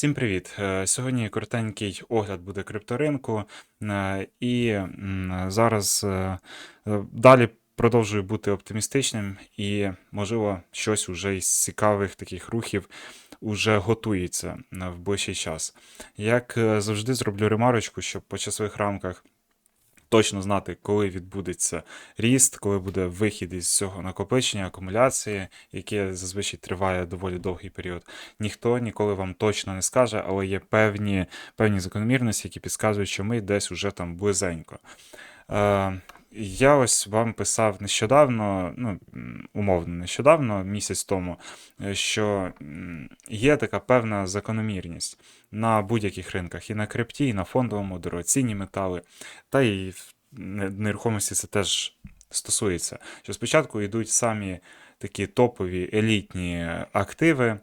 Всім привіт! Е, Сьогодні коротенький огляд буде крипторинку, е, і зараз е, далі продовжую бути оптимістичним, і, можливо, щось уже із цікавих таких рухів уже готується в ближчий час. Як завжди, зроблю ремарочку, щоб по часових рамках точно знати, коли відбудеться ріст, коли буде вихід із цього накопичення, акумуляції, яке зазвичай триває доволі довгий період. Ніхто ніколи вам точно не скаже, але є певні, певні закономірності, які підказують, що ми десь уже там близенько. Е, я ось вам писав нещодавно, ну, умовно, нещодавно, місяць тому, що є така певна закономірність на будь-яких ринках, і на крипті, і на фондовому, дорогоцінні метали, та і в нерухомості це теж стосується. Що спочатку йдуть самі такі топові елітні активи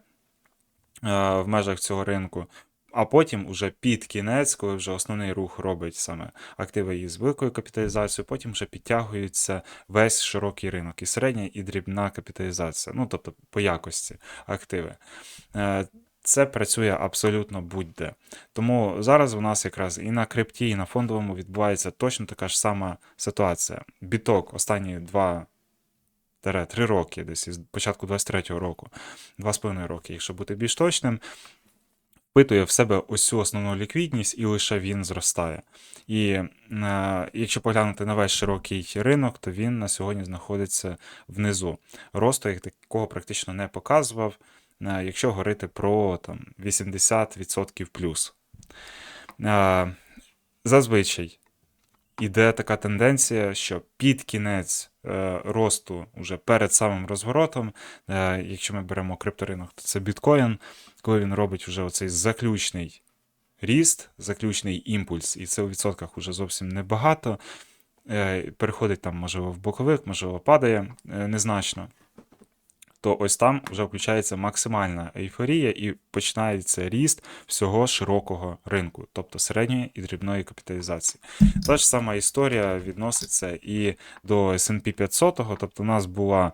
в межах цього ринку. А потім уже під кінець, коли вже основний рух робить саме активи із великою капіталізацією, потім вже підтягується весь широкий ринок, і середня, і дрібна капіталізація, ну тобто по якості активи. Е, Це працює абсолютно будь-де. Тому зараз у нас якраз і на крипті, і на фондовому відбувається точно така ж сама ситуація. Біток останні два. Три роки, десь із початку 23-го року, два з половиною роки, якщо бути більш точним, впитує в себе цю основну ліквідність, і лише він зростає. І е, якщо поглянути на весь широкий ринок, то він на сьогодні знаходиться внизу. Росту як такого практично не показував, е, якщо говорити про там, 80% плюс. Е, зазвичай іде така тенденція, що під кінець росту, уже перед самим розворотом, е, якщо ми беремо крипторинок, то це біткоін, коли він робить вже оцей заключний ріст, заключний імпульс, і це у відсотках уже зовсім небагато. Е, переходить там, можливо, в боковик, можливо, падає е, незначно. То ось там вже включається максимальна ейфорія і починається ріст всього широкого ринку, тобто середньої і дрібної капіталізації. Та ж сама історія відноситься і до S&P 500, тобто у нас була.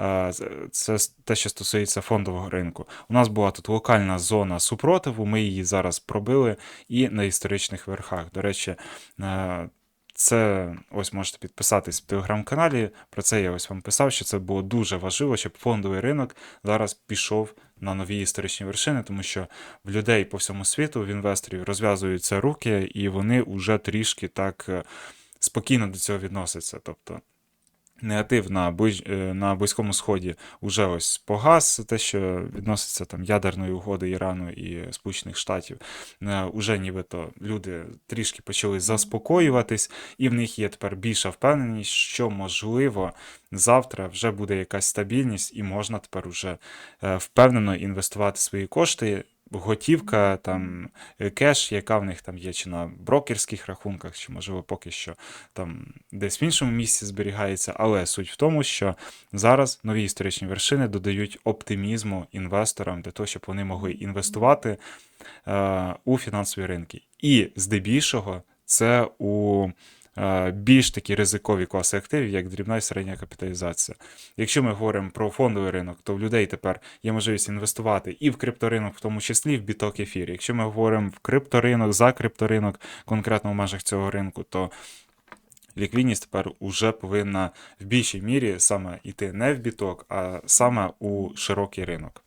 е, Це те, що стосується фондового ринку. У нас була тут локальна зона супротиву, ми її зараз пробили і на історичних верхах. До речі, е, це ось можете підписатись в телеграм-каналі. Про це я ось вам писав, що це було дуже важливо, щоб фондовий ринок зараз пішов на нові історичні вершини, тому що в людей по всьому світу, в інвесторів розв'язуються руки, і вони вже трішки так е, спокійно до цього відносяться. Тобто негатив на, ближ... е, на Близькому Сході уже ось погас, те, що відноситься там ядерної угоди Ірану і Сполучених Штатів, е, уже нібито люди трішки почали заспокоюватись, і в них є тепер більша впевненість, що можливо завтра вже буде якась стабільність, і можна тепер уже е, впевнено інвестувати свої кошти. Готівка, там е, кеш, яка в них там є, чи на брокерських рахунках, чи можливо поки що там десь в іншому місці зберігається. Але суть в тому, що зараз нові історичні вершини додають оптимізму інвесторам для того, щоб вони могли інвестувати е, у фінансові ринки. І здебільшого це у більш такі ризикові класи активів, як дрібна і середня капіталізація. Якщо ми говоримо про фондовий ринок, то в людей тепер є можливість інвестувати і в крипторинок, в тому числі в біток ефір. Якщо ми говоримо в крипторинок, за крипторинок, конкретно в межах цього ринку, то ліквідність тепер уже повинна в більшій мірі саме йти не в біток, а саме у широкий ринок.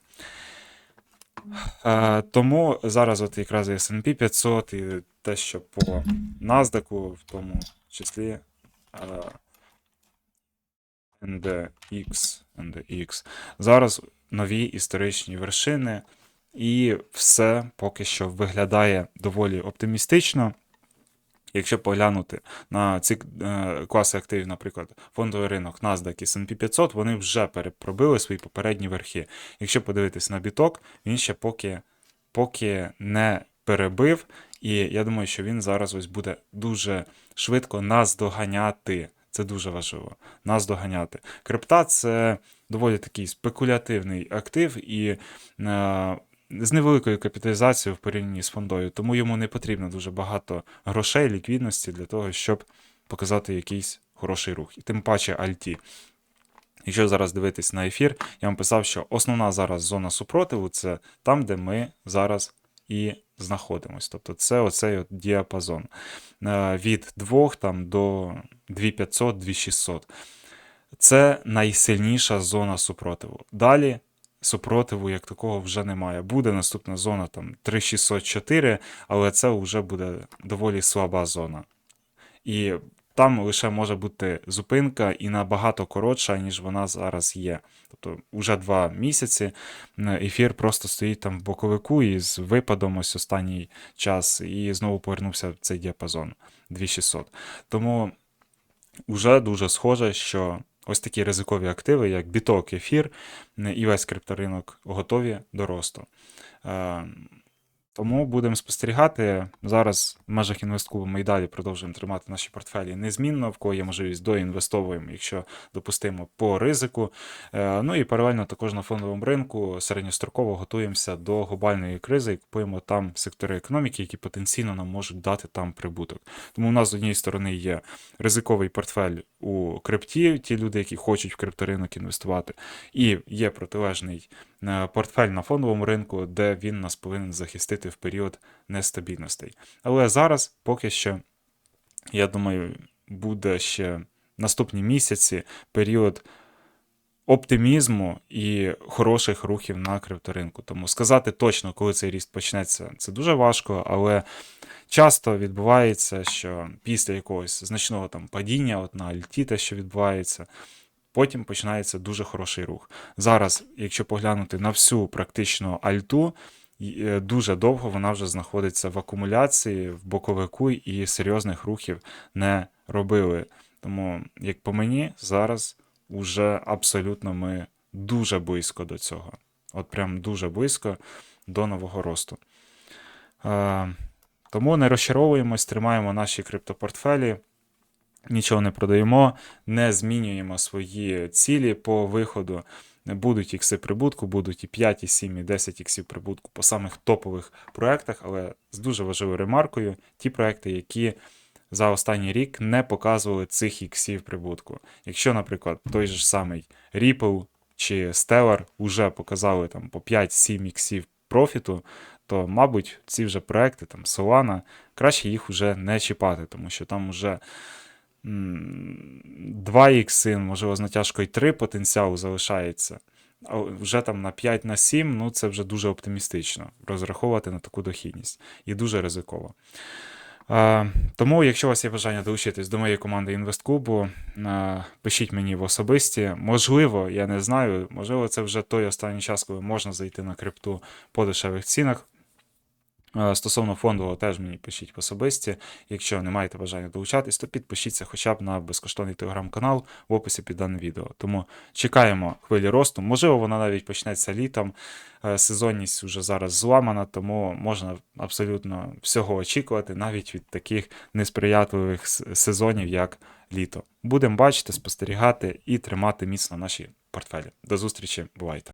Е, тому зараз от якраз S&P 500 і те, що по NASDAQ, в тому числі е, NDX, NDX. Зараз нові історичні вершини, і все поки що виглядає доволі оптимістично. Якщо поглянути на ці е, класи активів, наприклад, фондовий ринок NASDAQ і S&P 500, вони вже перепробили свої попередні верхи. Якщо подивитись на біток, він ще поки, поки не перебив, і я думаю, що він зараз ось буде дуже швидко наздоганяти. Це дуже важливо. Наздоганяти. Крипта це доволі такий спекулятивний актив, і е, з невеликою капіталізацією в порівнянні з фондою, тому йому не потрібно дуже багато грошей, ліквідності для того, щоб показати якийсь хороший рух. І тим паче Альті. Якщо зараз дивитись на ефір, я вам писав, що основна зараз зона супротиву це там, де ми зараз і знаходимось. Тобто це оцей от діапазон Е, від 2 там, до 2500-2600. Це найсильніша зона супротиву. Далі супротиву як такого вже немає. Буде наступна зона там 3604, але це вже буде доволі слаба зона. І там лише може бути зупинка і набагато коротша, ніж вона зараз є. Тобто вже два місяці ефір просто стоїть там в боковику і з випадом ось останній час, і знову повернувся в цей діапазон 2600. Тому вже дуже схоже, що ось такі ризикові активи, як біток, ефір і весь крипторинок готові до росту. Тому будемо спостерігати. Зараз в межах інвестклубу ми й далі продовжуємо тримати наші портфелі незмінно, в кого є можливість доінвестовуємо, якщо допустимо по ризику. Е, Ну і паралельно також на фондовому ринку середньостроково готуємося до глобальної кризи і купуємо там сектори економіки, які потенційно нам можуть дати там прибуток. Тому у нас з однієї сторони є ризиковий портфель у крипті, ті люди, які хочуть в крипторинок інвестувати, і є протилежний е, портфель на фондовому ринку, де він нас повинен захистити в період нестабільностей. Але зараз поки що, я думаю, буде ще наступні місяці період оптимізму і хороших рухів на крипторинку. Тому сказати точно, коли цей ріст почнеться, це дуже важко, але часто відбувається, що після якогось значного там падіння, от на альті те, що відбувається, потім починається дуже хороший рух. Зараз, якщо поглянути на всю практично альту, дуже довго вона вже знаходиться в акумуляції, в боковику і серйозних рухів не робили. Тому, як по мені, зараз уже абсолютно ми дуже близько до цього. От прям дуже близько до нового росту. Е, тому не розчаровуємось, тримаємо наші криптопортфелі, нічого не продаємо, не змінюємо свої цілі по виходу. Будуть ікси прибутку, будуть і 5, і 7, і 10 іксів прибутку по самих топових проектах, але з дуже важливою ремаркою, ті проекти, які за останній рік не показували цих іксів прибутку. Якщо, наприклад, той же самий Ripple чи Stellar вже показали там по 5-7 іксів профіту, то, мабуть, ці вже проекти, там Solana, краще їх вже не чіпати, тому що там вже 2 ікси, можливо, з натяжкою 3 потенціалу залишається. А вже там на 5 на 7, ну це вже дуже оптимістично розраховувати на таку дохідність і дуже ризиково. Тому, якщо у вас є бажання долучитись до моєї команди інвестклубу, пишіть мені в особисті. Можливо, я не знаю, можливо, це вже той останній час, коли можна зайти на крипту по дешевих цінах. Е, Стосовно фондового, теж мені пишіть в особисті. Якщо не маєте бажання долучатись, то підпишіться хоча б на безкоштовний телеграм-канал в описі під даним відео. Тому чекаємо хвилі росту. Можливо, вона навіть почнеться літом. Е, Сезонність вже зараз зламана, тому можна абсолютно всього очікувати, навіть від таких несприятливих сезонів, як літо. Будемо бачити, спостерігати і тримати міцно наші портфелі. До зустрічі, бувайте!